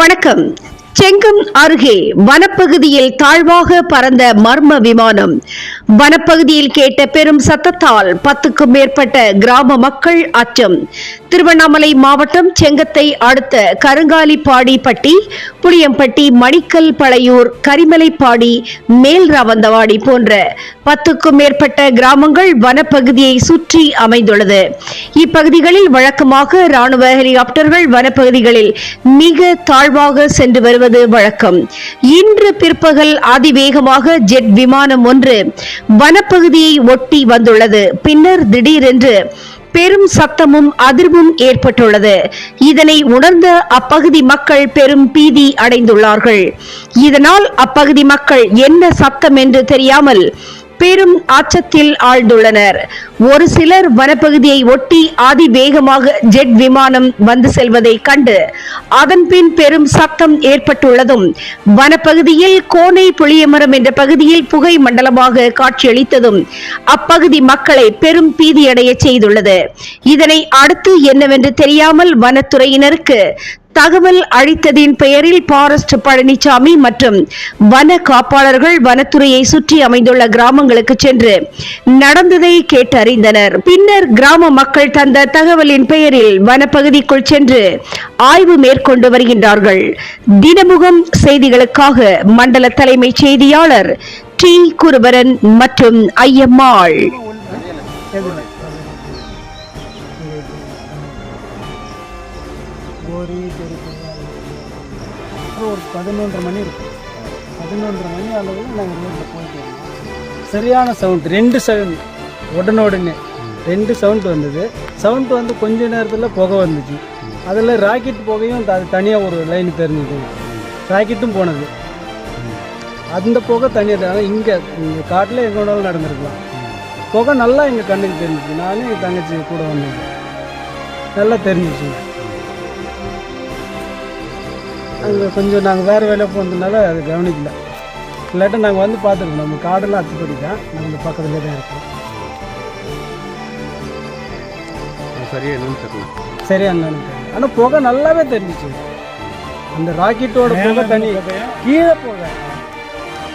வணக்கம். செங்கம் அருகே வனப்பகுதியில் தாழ்வாக பறந்த மர்ம விமானம். வனப்பகுதியில் கேட்ட பெரும் சத்தத்தால் பத்துக்கும் மேற்பட்ட கிராம மக்கள் அச்சம். திருவண்ணாமலை மாவட்டம் செங்கத்தை அடுத்த கருங்காலிப்பாடிப்பட்டி புளியம்பட்டி மணிக்கல் பழையூர் கரிமலைப்பாடி மேல் ரவந்தவாடி போன்ற பத்துக்கும் மேற்பட்ட கிராமங்கள் வனப்பகுதியை சுற்றி அமைந்துள்ளது. இப்பகுதிகளில் வழக்கமாக ராணுவ ஹெலிகாப்டர்கள் வனப்பகுதிகளில் மிக தாழ்வாக சென்று வருவது வழக்கம். இன்று பிற்பகல் அதிவேகமாக ஜெட் விமானம் ஒன்று வனப்பகுதியை ஒட்டி வந்துள்ளது. பின்னர் திடீரென்று பெரும் சத்தமும் அதிர்வும் ஏற்பட்டுள்ளது. இதனை உணர்ந்த அப்பகுதி மக்கள் பெரும் பீதி அடைந்துள்ளார்கள். இதனால் அப்பகுதி மக்கள் என்ன சத்தம் என்று தெரியாமல் பெரும் அச்சத்தில் ஆழ்ந்துள்ளனர். ஒரு சிலர் வனப்பகுதியை ஒட்டி அதிவேகமாக ஜெட் விமானம் வந்து செல்வதை கண்டு அதன்பின் பெரும் சத்தம் ஏற்பட்டுள்ளதும் வனப்பகுதியில் கோனை புளியமரம் என்ற பகுதியில் புகை மண்டலமாக காட்சியளித்ததும் அப்பகுதி மக்களை பெரும் பீதியடைய செய்துள்ளது. இதனை அடுத்து என்னவென்று தெரியாமல் வனத்துறையினருக்கு தகவல் அளித்ததின் பெயரில் பாரஸ்ட் பழனிசாமி மற்றும் வன காப்பாளர்கள் வனத்துறையை சுற்றி அமைந்துள்ள கிராமங்களுக்கு சென்று நடந்ததை கேட்டறிந்தனர். பின்னர் கிராம மக்கள் தந்த தகவலின் பெயரில் வனப்பகுதிக்குள் சென்று ஆய்வு மேற்கொண்டு வருகின்றார்கள். தினமுகம் செய்திகளுக்காக மண்டல தலைமை செய்தியாளர் டி குருபரன் மற்றும் ஐயம்மாள். கோரி பெரிய அப்புறம் ஒரு பதினொன்றரை மணி இருக்கும். பதினொன்றரை மணி அளவில் நாங்கள் ரோட்டில் போயிட்டு இருந்தோம் சரியான சவுண்ட். ரெண்டு சவுண்ட். உடனே உடனே. ரெண்டு சவுண்ட் வந்தது. சவுண்ட் வந்து கொஞ்ச நேரத்தில் புகை வந்துச்சு. அதில் ராக்கெட் புகையும் அது தனியாக ஒரு லைன் தெரிஞ்சது. ராக்கெட்டும் போனது. அந்த புகை தனியாக இங்கே இங்கே காட்டில் வேணாலும் நடந்திருக்கலாம். புகை நல்லா எங்கள் கண்ணுக்கு தெரிஞ்சுச்சு. நானும் எங்கள் தங்கச்சி கூட வந்தேன் நல்லா தெரிஞ்சிச்சு. அங்கே கொஞ்சம் நாங்கள் வேறு வேலையை போனதுனால அது கவனிக்கல. இல்லாட்டா நாங்கள் வந்து பார்த்துருக்கோம் நம்ம காடெல்லாம் அத்துப்படி தான் நாங்கள் பக்கத்துலேயே தான் இருக்கோம். சரியா என்னன்னு தெரியல. சரியா என்னன்னு தெரியல. ஆனால் புகை நல்லாவே தெரிஞ்சிச்சு. அந்த ராக்கெட்டோட புகை தனி. கீழே புகை.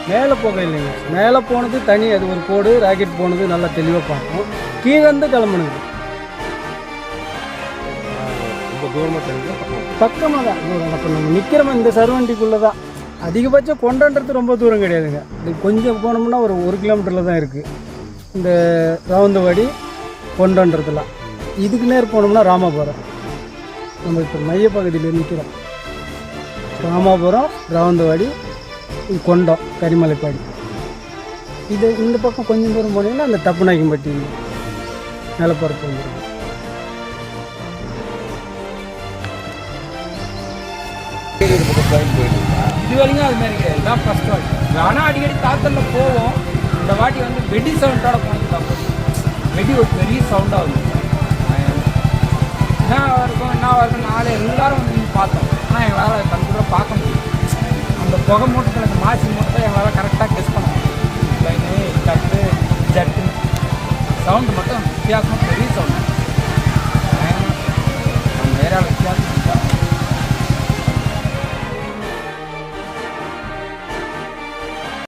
மேலே புகை இல்லைங்க. மேலே போனது தனி. அது ஒரு கோடு. ராக்கெட் போனது நல்லா தெளிவாக பார்ப்போம். கீழே இருந்து கிளம்புனது. ரொம்ப தூரமாக தெரிஞ்சு பக்கமாக தான் தூரம் அப்போ நம்ம நிற்கிறோம் இந்த சர்வண்டிக்குள்ளே தான் அதிகபட்சம் கொண்டான்றது ரொம்ப தூரம் கிடையாதுங்க. இது கொஞ்சம் போனோம்னா ஒரு ஒரு கிலோமீட்டரில் தான் இருக்குது இந்த ரவுந்தவாடி கொண்டான்றதுலாம் இதுக்கு நேர் போனோம்னா ராமாபுரம். நம்ம இப்போ மையப்பகுதியில் நிற்கிறோம் ராமாபுரம் ரவுந்தவாடி கொண்டம் கரிமலைப்பாடி. இது இந்த பக்கம் கொஞ்சம் தூரம் போனீங்கன்னா அந்த தப்புநாயக்கம்பட்டி நிலப்பரப்பு வந்துடும் இது வரைக்கும் அது மாதிரி கிடையாது. தான் ஃபஸ்ட் வாட்டி ஆனால் அடிக்கடி தாத்தலில் போவோம். இந்த வாட்டி வந்து வெடி சவுண்டோட போனது தப்பு வெடி ஒரு பெரிய சவுண்டாக வந்து என்ன இருக்கும் என்ன வரைக்கும் நாலு எல்லாரும் வந்து பார்த்தோம். ஆனால் எங்களால் கண் பார்க்க முடியும் அந்த புகை மூட்டத்தில் அந்த மாசி மூட்டத்தை எங்களால் கரெக்டாக கெஸ் பண்ண முடியும் லைனு கட்டு ஜட்டு சவுண்டு மட்டும் வித்தியாசம் பெரிய சவுண்டு நம்ம ஏரியாவில் வித்தியாசம்